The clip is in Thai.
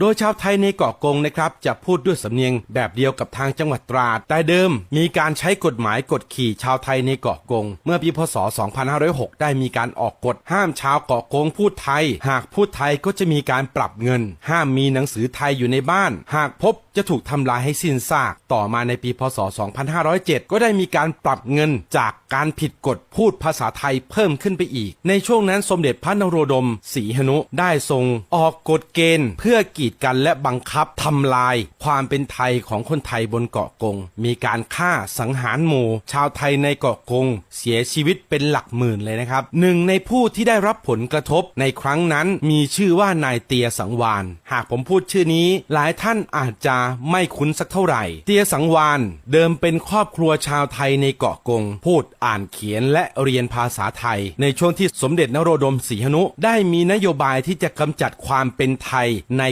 โดยชาวไทยในเกาะกงนะครับจะพูดด้วยสำเนียงแบบเดียวกับทางจังหวัดตราด แต่เดิม มีการใช้กฎหมายกดขี่ชาวไทยในเกาะกง เมื่อปีพศ 2506 ได้มีการออกกฎห้ามชาวเกาะกงพูดไทย หากพูดไทยก็จะมีการปรับเงิน ห้ามมีหนังสือไทยอยู่ในบ้าน หากพบจะถูกทำลายให้สิ้นซาก ต่อมาในปีพศ 2507 ก็ได้มีการปรับเงินจากการผิดกฎพูดภาษาไทยเพิ่มขึ้นไปอีก ในช่วงนั้นสมเด็จพระนโรดมศรีหนุได้ทรงออกกฎเกณฑ์เพื่อกีดกันและบังคับทำลาย ความเป็นไทยของคนไทยบนเกาะกง มีการฆ่าสังหารหมู่ ชาวไทยในเกาะกง เสียชีวิตเป็นหลักหมื่นเลยนะครับหนึ่งในผู้ที่ได้รับผลกระทบในครั้งนั้นมีชื่อว่านายเตียสังวาน หากผมพูดชื่อนี้ หลายท่านอาจจะไม่คุ้นสักเท่าไหร่ เตียสังวานเดิมเป็นครอบครัวชาวไทยในเกาะกง พูดอ่านเขียนและเรียนภาษาไทย ในช่วงที่สมเด็จนโรดมศรีหนุ ได้มีนโยบายที่จะกำจัดความเป็นไทยใน